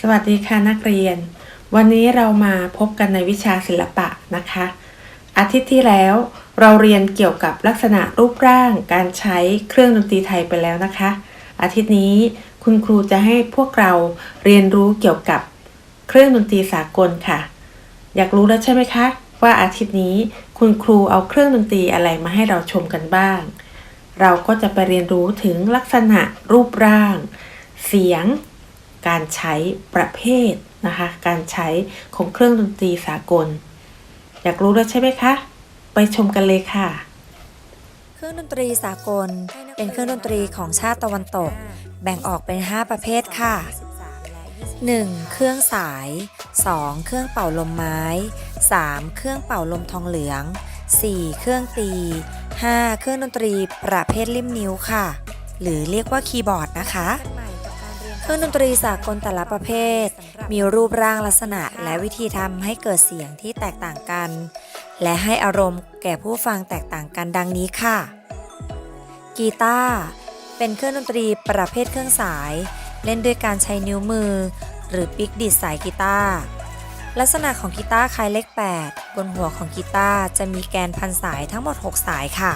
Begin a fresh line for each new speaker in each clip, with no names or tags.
สวัสดีค่ะนักเรียน วันนี้เรามาพบกันในวิชาศิลปะนะคะ อาทิตย์ที่แล้วเราเรียนเกี่ยวกับลักษณะรูปร่างการใช้เครื่องดนตรีไทยไปแล้วนะคะ อาทิตย์นี้คุณครูจะให้พวกเราเรียนรู้เกี่ยวกับเครื่องดนตรีสากลค่ะ อยากรู้แล้วใช่ไหมคะ ว่าอาทิตย์นี้คุณครูเอาเครื่องดนตรีอะไรมาให้เราชมกันบ้าง เราก็จะไปเรียนรู้ถึงลักษณะรูปร่าง เสียง การใช้ประเภทนะคะ การใช้ของเครื่องดนตรีสากล อยากรู้แล้วใช่ไหมคะ ไปชมกันเลยค่ะ
เครื่องดนตรีสากล เป็นเครื่องดนตรีของชาติตะวันตก แบ่งออกเป็น 5 ประเภทค่ะ 1. เครื่องสาย 2. เครื่องเป่าลมไม้ 3. เครื่องเป่าลมทองเหลือง 4. เครื่องตี 5. เครื่องดนตรีประเภทลิมนิ้วค่ะ หรือเรียกว่าคีย์บอร์ดนะคะ เครื่องดนตรีสากลแต่ละประเภท มีรูปร่างลักษณะและวิธีทำให้เกิดเสียงที่แตกต่างกัน และให้อารมณ์แก่ผู้ฟังแตกต่างกันดังนี้ค่ะ กีตาร์เป็นเครื่องดนตรีประเภทเครื่องสาย เล่นด้วยการใช้นิ้วมือ หรือปิกดีดสายกีตาร์ลักษณะของกีตาร์คล้ายเลข 8 บนหัวของกีตาร์จะมีแกนพันสายทั้งหมด 6 สายค่ะ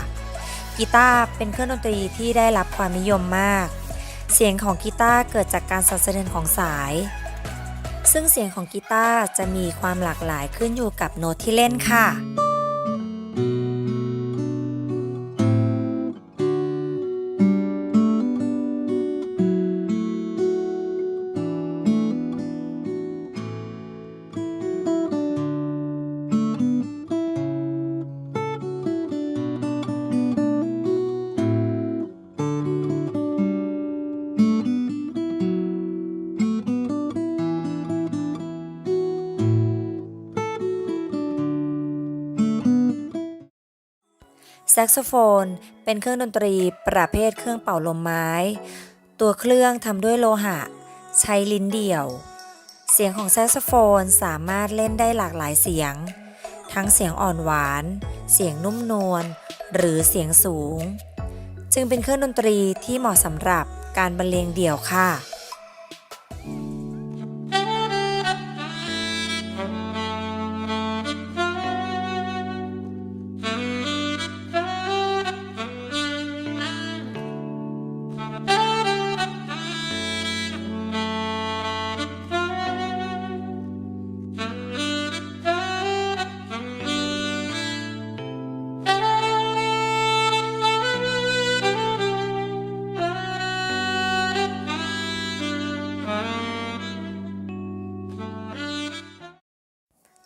กีตาร์เป็นเครื่องดนตรีที่ได้รับความนิยมมาก เสียงของกีตาร์เกิดจากการสั่นสะเทือนของสาย ซึ่งเสียงของกีตาร์จะมีความหลากหลายขึ้นอยู่กับโน้ตที่เล่นค่ะ แซกโซโฟน เป็นเครื่องดนตรีประเภทเครื่องเป่าลมไม้ ตัวเครื่องทำด้วยโลหะ ใช้ลิ้นเดี่ยว เสียงของแซกโซโฟนสามารถเล่นได้หลากหลายเสียง ทั้งเสียงอ่อนหวาน เสียงนุ่มนวล หรือเสียงสูง จึงเป็นเครื่องดนตรีที่เหมาะสำหรับการบรรเลงเดี่ยวค่ะ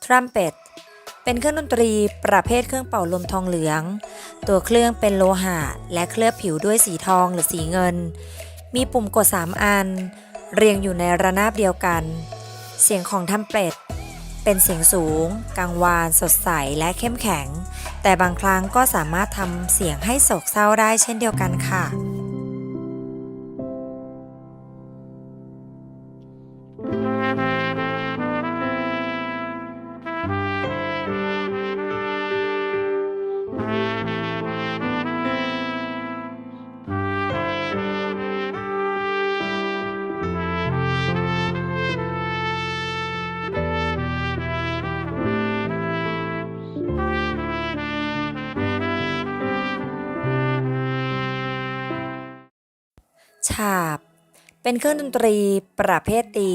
ทรัมเป็ตเป็นเครื่องดนตรีประเภทเครื่องเป่าลมทองเหลือง ตัวเครื่องเป็นโลหะ และเคลือบผิวด้วยสีทองหรือสีเงิน มีปุ่มกด 3 อัน เรียงอยู่ในระนาบเดียวกัน เสียงของทรัมเป็ตเป็นเสียงสูง กังวาน สดใส และเข้มแข็ง แต่บางครั้งก็สามารถทำเสียงให้โศกเศร้าได้เช่นเดียวกันค่ะ ฉาบ เป็นเครื่องดนตรีประเภทตี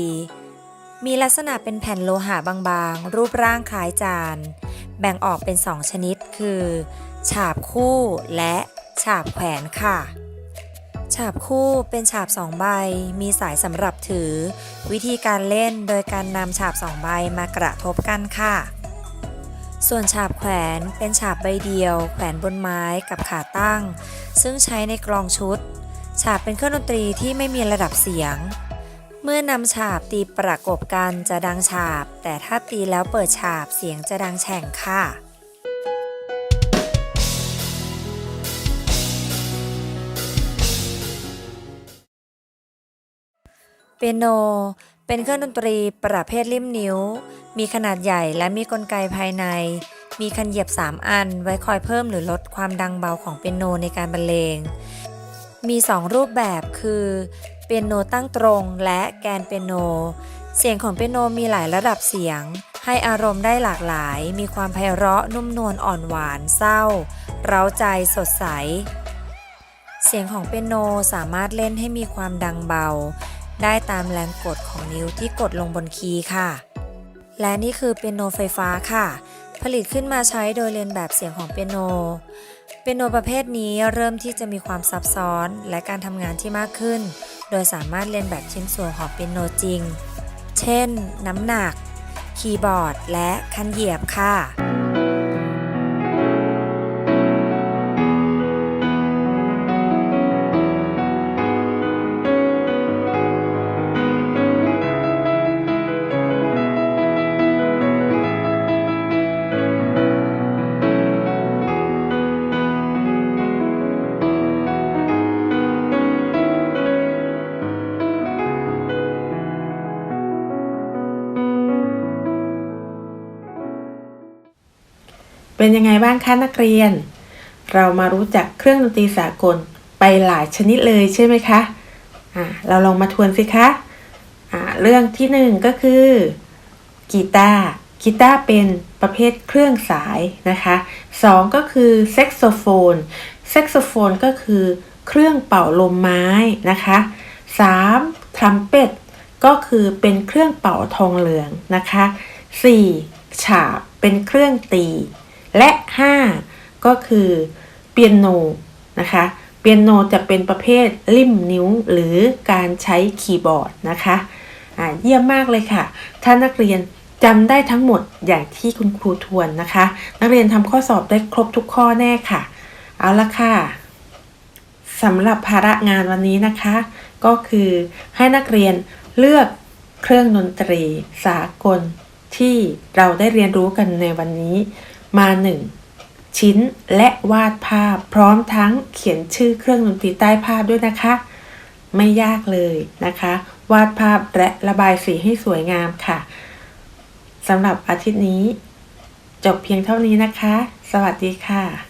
มีลักษณะเป็นแผ่นโลหะบางๆ รูปร่างคล้ายจาน แบ่งออกเป็น2ชนิดคือ ฉาบคู่และฉาบแขวนค่ะ ฉาบคู่เป็นฉาบสองใบ มีสายสำหรับถือ วิธีการเล่นโดยการนำฉาบสองใบมากระทบกันค่ะส่วนฉาบแขวนเป็นฉาบใบเดียว แขวนบนไม้กับขาตั้ง ซึ่งใช้ในกลองชุด ฉาบเป็นเครื่องดนตรีที่ไม่มีระดับเสียง เมื่อนำฉาบตีประกบกันจะดังฉาบ แต่ถ้าตีแล้วเปิดฉาบเสียงจะดังแฉ่งค่ะเปียโน เป็นเครื่องดนตรีประเภทลิ่มนิ้ว มีขนาดใหญ่และมีกลไกภายใน มีคันเหยียบ 3 อันไว้คอยเพิ่มหรือลดความดังเบาของเปียโนในการบรรเลง มี 2 รูปแบบคือเปียโนตั้งตรงและแกนเปียโน เสียงของเปียโนมีหลายระดับเสียง ให้อารมณ์ได้หลากหลาย มีความไพเราะนุ่มนวลอ่อนหวานเศร้า เร้าใจสดใส เสียงของเปียโนสามารถเล่นให้มีความดังเบา ได้ตามแรงกดของนิ้วที่กดลงบนคีย์ค่ะ และนี่คือเปียโนไฟฟ้าค่ะ ผลิตขึ้นมาใช้โดยเรียนแบบเสียงของเปียโน ปียโนประเภทนี้เริ่มที่จะมีความซับซ้อนและการทำงานที่มากขึ้น โดยสามารถเรียนแบบชิ้นส่วนของเปียโนจริง เช่น น้ำหนัก คีย์บอร์ด และคันเหยียบค่ะ
เป็นยังไงบ้างคะนักเรียน เรามารู้จักเครื่องดนตรีสากลไปหลายชนิดเลยใช่ไหมคะอ่าเราลองมาทวนสิคะอ่าเรื่องที่หนึ่งก็คือกีตาร์กีตาร์เป็นประเภทเครื่องสายนะคะสองก็คือแซกโซโฟนแซกโซโฟนก็คือเครื่องเป่าลมไม้นะคะสามทรัมเป็ตก็คือเป็นเครื่องเป่าทองเหลืองนะคะสี่ฉาบเป็นเครื่องตี และ 5 ก็คือเปียโนนะคะเปียโนจะเป็นประเภทริมนิ้วหรือการใช้คีย์บอร์ดนะคะอ่าเยี่ยมมากเลยค่ะ ถ้านักเรียนจำได้ทั้งหมดอย่างที่คุณครูทวนนะคะ นักเรียนทำข้อสอบได้ครบทุกข้อแน่ค่ะ เอาละค่ะสำหรับภาระงานวันนี้นะคะ ก็คือให้นักเรียนเลือกเครื่องดนตรีสากลที่เราได้เรียนรู้กันในวันนี้ มาหนึ่งชิ้นและวาดภาพ พร้อมทั้งเขียนชื่อเครื่องดนตรีใต้ภาพด้วยนะคะ ไม่ยากเลยนะคะ วาดภาพและระบายสีให้สวยงามค่ะสำหรับอาทิตย์นี้ จบเพียงเท่านี้นะคะ สวัสดีค่ะ